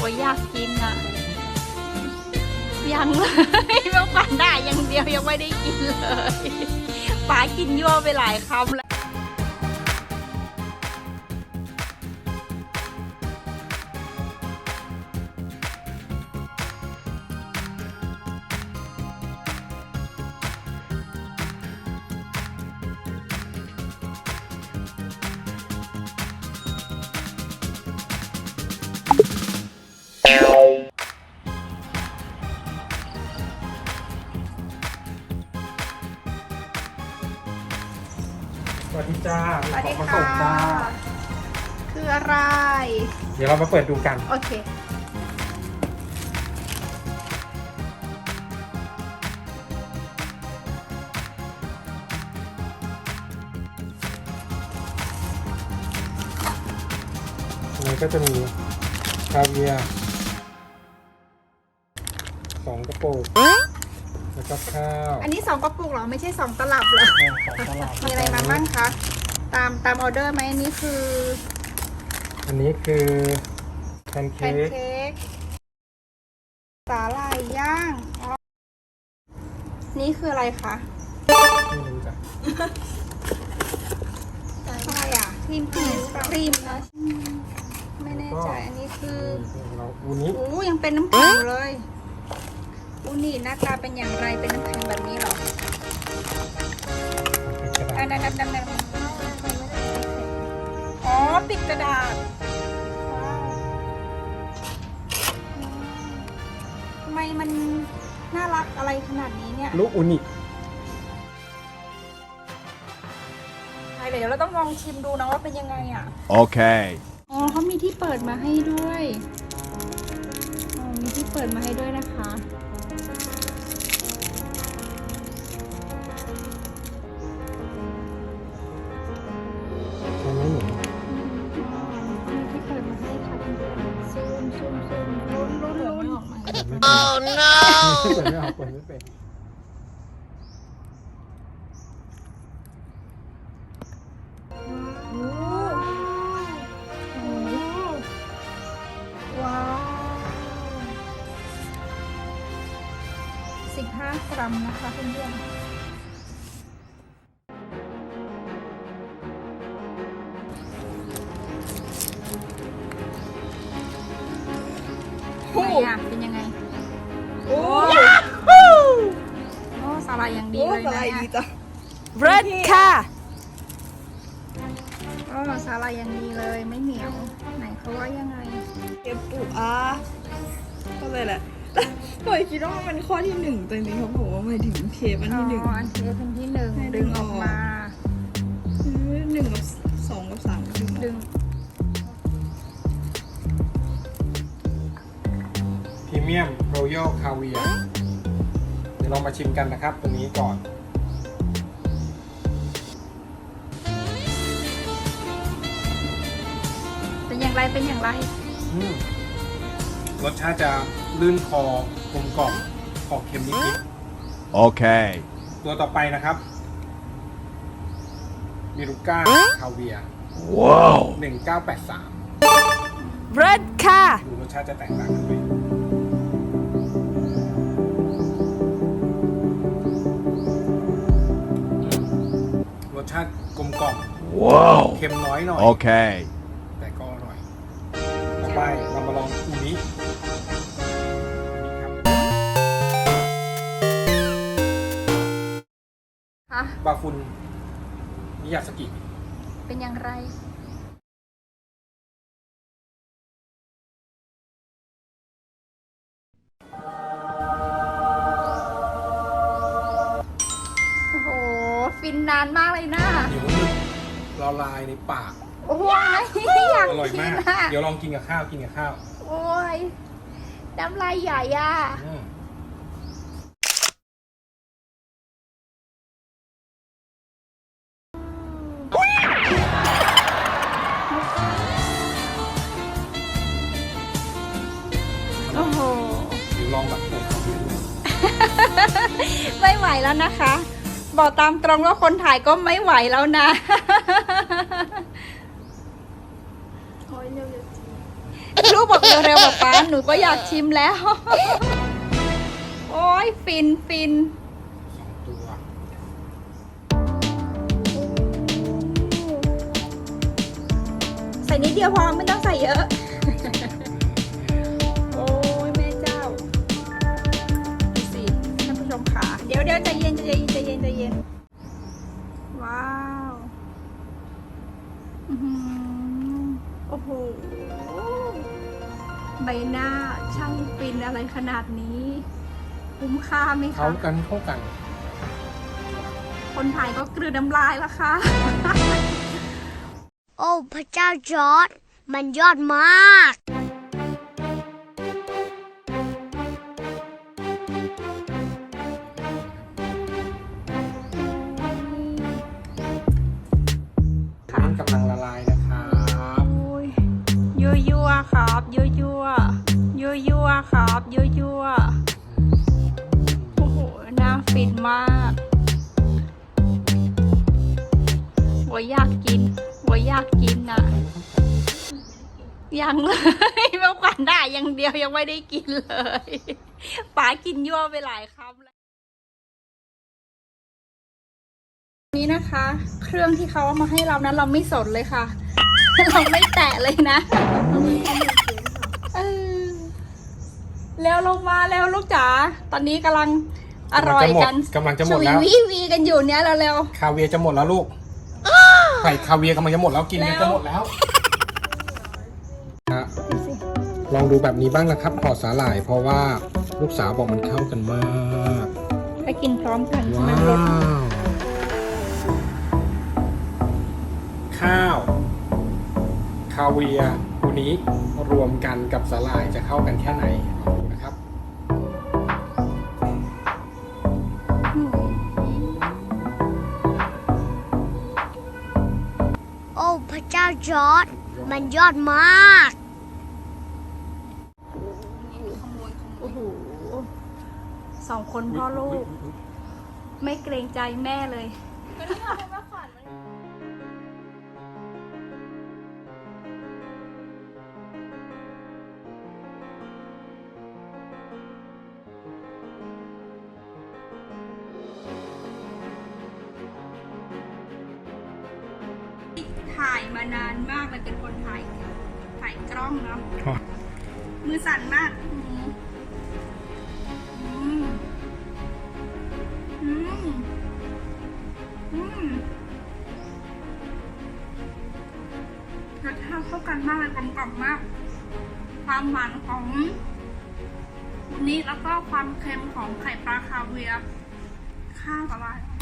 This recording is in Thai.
โอ้ยอยากกินอะยังเลยเมื่อวานได้อย่างเดียวยังไม่ได้กินเลยป้ากินยั่วไปหลายคำแล้ว วัสดีจ้าสวัสดีของมาค่ะส่งจ้าคืออะไร เดี๋ยวเรามาเปิดดูกัน โอเคอันนี้ก็จะมีคาเวียร์สองกระปุกแล้วก็ข้าวอันนี้สองกระปุกเหรอไม่ใช่สองตลับเหรอแห้งของตลาดมีอะไรมาบ้างคะ ตามตามออเดอร์ไหมอันนี้คืออันนี้คือแพนแพเค้นกเค้กสาหร่ายย่างอ๋อนี่คืออะไรคะไม่รู้จ้ะอะไรอะครีมครีมครีมนะไม่แน่ใจอันนี้คือนี่เราอูนี้โอ้ยังเป็นน้ำแข็งอยู่เลย อูนี่หน้าตาเป็นอย่างไรเป็นน้ำแข็งแบบนี้เหรอกระดาอัษนนั้นอันนั้นอ๋อปิดกระดาษทำไมมันน่ารักอะไรขนาดนี้เนี่ยลูกอูนิใช่เดี๋ยวเราต้องลองชิมดูนะว่าเป็นยังไงอะ Okay. อ๋อเขามีที่เปิดมาให้ด้วย อ๋อมีที่เปิดมาให้ด้วยนะคะ ไม่เป็น oh no เปิดไม่ออกเปิดไม่เป็นโอ้โหว้าวสิบห้ากรัมนะคะเพื่อนๆ โอ้โอ้สาลายอย่างดีเลยนะไลด์เนี่ดียจ้ะเบิร์ดค่ะโอ้สาลายอย่างดีเลยไม่เหนียว ไหนเขาว่ายังไง เก็บปุอะก็เลยแหละเคยคิดว่ามันข้อที่หนึ่งแต่จริงๆเขาบอกว่าหมายถึงเทปอันที่หนึ่งอ๋ออันเทปเป็นที่หนึ่งดึงออกกมาหนึ่งกับสองกับสามดึงดึง มียมโรยัลคาเวียร์เดี๋ยวเรามาชิมกันนะครับ ตัวนี้ก่อน เป็นอย่างไรเป็นอย่างไร อืมรสชาติจะลื่นคอกลมกล่อมออกเค็มนิด Okay. ๆตัวต่อไปนะครับมิรุก้าคาเวีย Wow. หนึ่งเก้าแปดสามเบิร์ดค่ะ ดูรสชาติจะแตกต่างกันไป สชาติกลมกล่อม Wow. เค็มน้อยหน่อย Okay. แต่ก็อร่อยต่อไปเรามาลองอูนี้ครับคะบาฟุนมิยาสกิ เป็นอย่างไร นนานมากเลยนะเหนียวนุ่มละลายในปาก โอ้ยอยากอร่อยกิมานก อะเดี๋ยวลองกินกับข้าวกินกับข้าวโอ้ยน้ำลายใหญ่อะอืมโอ้โห เดี๋ยวลองแบบผมดูด้วยไม่ไหวแล้วนะคะ บอกตามตรงว่าคนถ่ายก็ไม่ไหวแล้วนะโอ้ยเร็วๆลูกบอกเร็วๆป๊าป๊าหนูก็อยากชิมแล้ว โอ้ยฟินฟินสองตัวใส่นิดเดียวพอไม่ต้องใส่เยอะโอ้ยแม่เจ้าดูสิท่านผู้ชมค่ะ เดี๋ยวเดี๋ยวใจเย็น ใจเย็นใจเย็นใจเย็น ว้าวอื้อหือโอ้โห ใบหน้าช่างฟินอะไรขนาดนี้ คุ้มค่าไหมเขาคะกันเข้ากัน คนถ่ายก็กลืนน้ำลายละค่ะ โอ้ พระเจ้าจอร์ดมันยอดมาก อยากกินโวยอยากกินอะยังเลยเมื่อก่อนได้อยังเดียวยังไม่ได้กินเลยป๋ากินยั่วไปหลายคำแล้วนี่นะคะ เครื่องที่เขาเอามาให้เรานั้นเราไม่สนเลยค่ะ เราไม่แตะเลยนะเออแล้วลงมาแล้วลูกจ๋าตอนนี้กำลังอร่อยกันกำลังจะหมดแล้วชวีวีวีกันอยู่เนี้ยเร็วคาเวียร์จะหมดแล้วลูก ไข่คาเวียร์กำลังจะหมดแล้วกินกันแล้วจะหมดแล้วนะลองดูแบบนี้บ้างนะครับห่อสาหร่าย เพราะว่าลูกสาวบอกมันเข้ากันมากๆไปกินพร้อมกันว้ามันรสวข้าว คาเวียร์ตัวนี้รวมกันกับสาหร่ายจะเข้ากันแค่ไหน จอร์ดมันยอดมาก โอ้โหสองคนพ่อลูก ไม่เกรงใจแม่เลยถ่ายมา นานมากเลยเป็นคนถ่ายถ่ายกล้องเนาะอ๋อมือสั่นมากอืมอืมอืมอืมรสชาติเข้ากันมากเลยกลมกล่อมมาก ความหวานของนี้แล้วก็ความเค็มของไข่ปลาคาเวียร์ข้าวกับอะไร